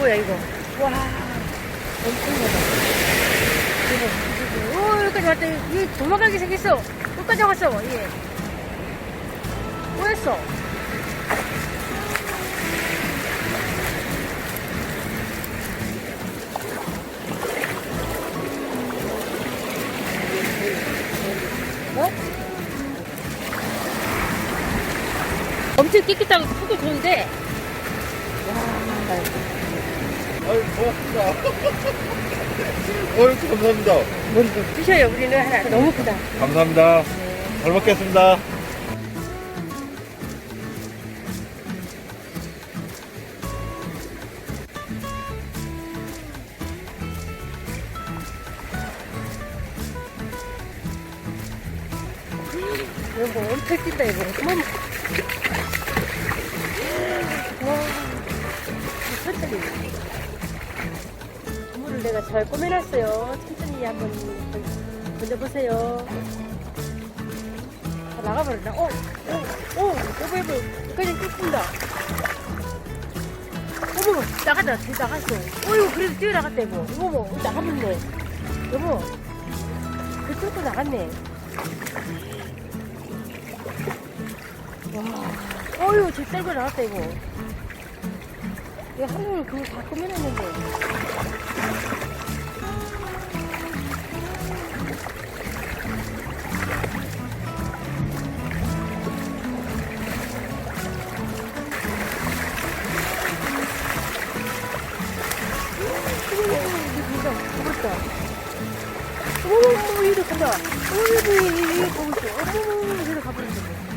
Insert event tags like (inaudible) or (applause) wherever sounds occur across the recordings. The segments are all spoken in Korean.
뭐야 이거? 와, 엄청나다. 이거, 이거. 오, 여기까지 왔다. 이 도망가게 생겼어. 여기까지 왔어. 얘. 뭐였어? 어? 엄청 깨끗하고 크고 좋은데. 와, 아유, 고맙습니다. 감사합니다. 뭔가 드셔요. 우리는 하나 너무 크다. 감사합니다. 잘 먹겠습니다. 이거 뭐 엄청 찐다 이거. 어머. 와, 천천히. 물을 내가 잘 꾸며놨어요. 천천히 한번 던져보세요. 아, 나가버렸나? 어, 어, 어, 여보, 여보, 여기까지 뜯긴다. 어머, 나갔다, 뒤 나갔어. 어이구, 그래도 뛰어나갔다, 이거. 뭐, 나갔는데. 여보, 그 뚫고 나갔네. 와, 어휴, 저 떨고 나왔다, 이거. 이거 한국을 그거 다 꾸며놨는데. 가버렸다. 어머, 이거 간다. 어머, 이거 보고 있어. 어머, 이거 가버렸어.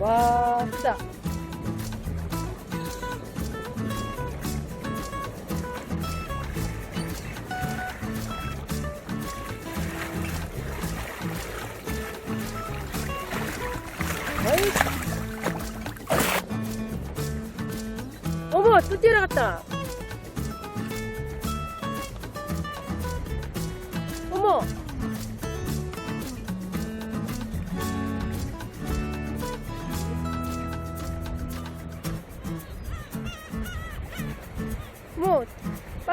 와. 어이. 어머, 또 뛰어나갔다. 어머.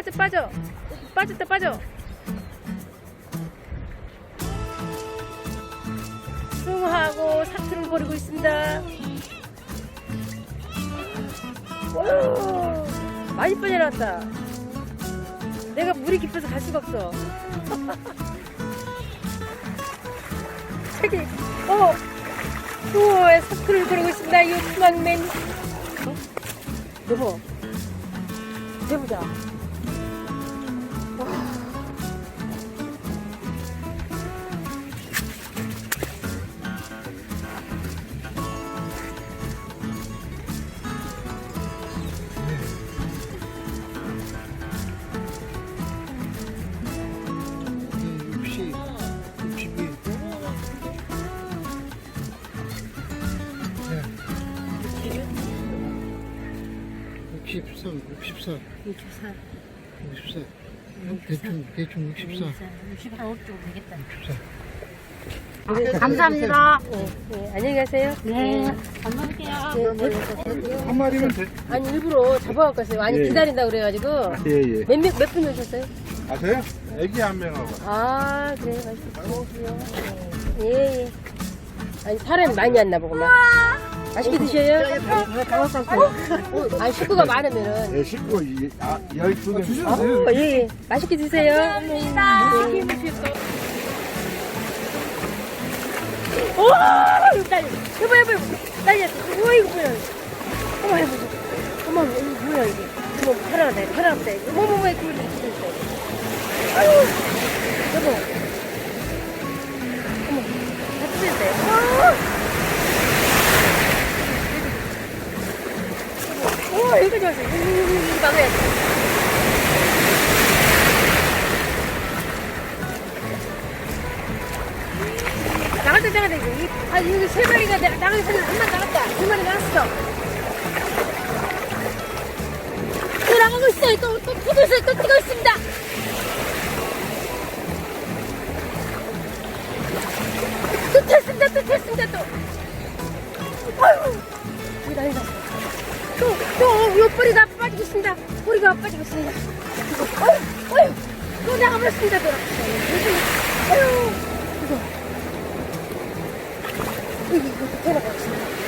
빠져 빠져. 빠졌다 빠져. 숭하고 사투를 벌이고 있습니다. 와 많이 빠져나왔다. 내가 물이 깊어서 갈 수가 없어. (laughs) 저기 어 우와 사투를 벌이고 있습니다. 이 숭한맨. 어? 여보 해보자. 64. 64. 대충, 대충 64. 60한 5 정도 되겠다. 64. 감사합니다. 네, 네, 안녕히 가세요. 네. 잘 먹을게요. 한 마리면 돼. 아니, 일부러 잡아갖고 왔어요. 아니, 예. 기다린다 그래가지고. 예, 예. 몇, 명- 몇분 오셨어요? 아, 저요? 애기 한 명하고. 아, 그래, 맛있게 드세요. 예, 예. 아니, 사람이 많이 왔나 보구만. 맛있게 드셔요? 어, 아니, 식구가 많으면은. 예, 식구, 이- 아, 12개. 어, 예, 예. 맛있게 드세요. 감사합니다. 오, 이거 딸. 여보, 여보. 딸이야. 오, 이거 뭐야. 어머, 여보. 어머, 이거 뭐야, 이게. 어머, 사랑한다, 사랑한다. 어머, 어머, 이거 있어. 아유, 여보. 막아야지. 나갔다 나갔다 이거 이- 아 여기 세 마리가 나- 나가기 전에 한 마리 나갔다. 두 마리 나갔어. 또 나가고 있어요 또또 뛰고 있어요 또 뛰고 있습니다. 또 튀었습니다. 또 튀었습니다. 또. 아유 난리 났어 또또 옆구리가 빠지고 있습니다 꼬리가 빠지고 있습니다 이거 어휴 어휴 또 나가버렸습니다 또 아유 이거 여기 이거 대나갔습니다.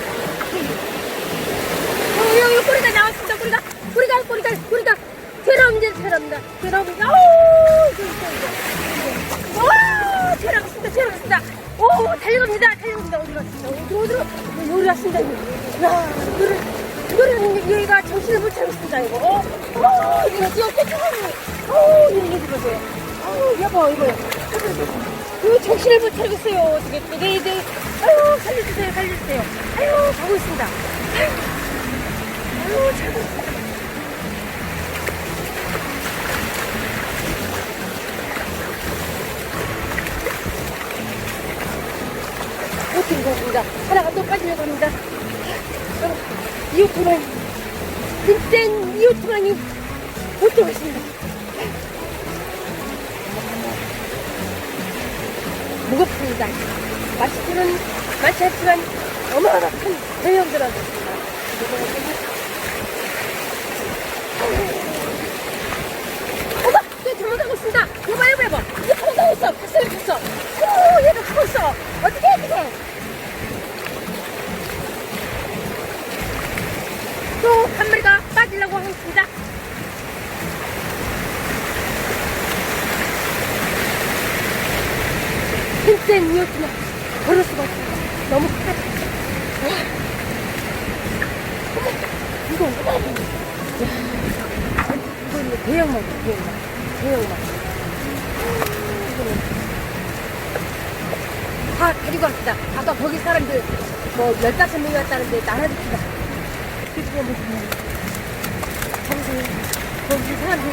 못 차렸습니다. 이거. 어, 어, 이거 이거 깨끗하니. 어, 이거 이거 보세요. 어, 여보 이거. 그 정신을 못 차리겠어요. 또 내일 아유 살려주세요 살려주세요. 아유 가고 있습니다. 아유, 아유 잘 가고 있습니다. 못 들고 있습니다. 하나가 또 빠지려고 합니다. 어, 이 오토바 이 힘센 이 오토바이 못 들고 있습니다. 무겁습니다. 맛있기는 많지 않지만 어마어마한 대형들하고 어머! 얘 도망가고 있습니다! 여보 여보 여보! 얘 도망가고 있어! 박수를 쳤어! 오 얘가 가고 있어! 어떻게 어떻게 또 한 마리가 빠지려고 하고 있습니다. 힘센 이었지만 걸을 수가 없습니다. 너무 크다. 이거 어디다 이거 대형만 대형만 대형만 다 데리고 왔습니다. 아까 거기 사람들 뭐 열다섯 명이 왔다는데 나눠줍시다. 그거 무슨 거기서 거기 사람들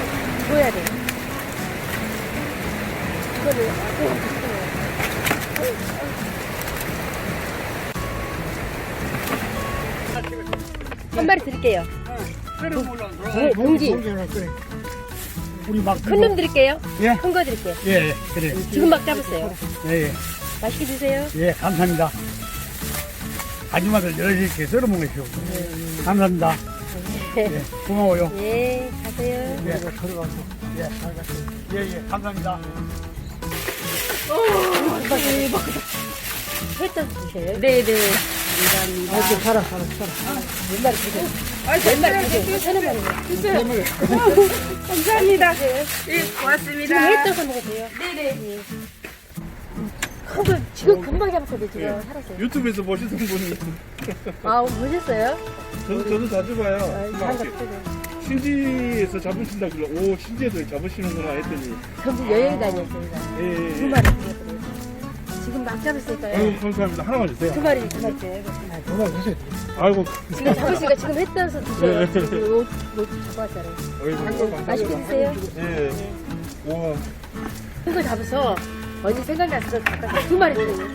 보여야 돼. 이거를 아, 한 마리 드릴게요. 네, 봉지. 우리 막. 큰 놈 드릴게요. 예? 큰 거 드릴게요. 예, 예, 그래. 지금 막 잡으세요. 예, 예. 맛있게 드세요. 예, 감사합니다. 아줌마들 여러 개 썰어 먹으시오. 감사합니다. 예, 고마워요. 예, 가세요. 예, 들어가서. 예, 잘 갔어요. 예, 예, 감사합니다. 회떡 드세요. 네, 네. 감사합니다. 아, 살아, 살아, 살아. 드세요? 몇 마리 드세요? 세네 마리. 감사합니다. 예, 고맙습니다. 회떡 먹으세요. 네네. 큰거 지금 금방 잡았어요, 지금. 살았어요. 유튜브에서 보시던 분이. 아, 보셨어요? 저도, 저도 자주 봐요. 아. 신지에서 잡으신다 그래. 오, 신지에서 잡으시는구나 했더니. 전부 여행 다녔어요. 예, 예, 두 예. 마리 드렸거든요. 지금 막 잡았으니까요. 아유, 감사합니다. 하나만 주세요. 두 마리, 두 마리. 하나 주세요. 아이고. 지금 잡으시니까 지금 회 떠서 드세요. 네. 지금 옷, 옷 잡았잖아요. 아이고, 맛있게 드세요. 예. 우와. 큰 거 잡아서 언니 생각났어. 잠깐 두 마리 드세요.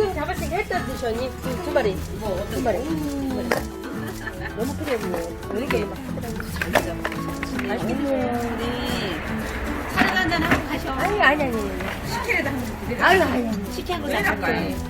지금 잡았으니까 했다 드셔니 두, 두 마리. 뭐두 마리? 두 마리. 너무 크게 보여 이렇게 막 맛있겠네요 차를 한잔 하고 가셔. 아니 아니 아니. 식혜에다 한번 드려. 아유 아유 식혜 사줄 거예요.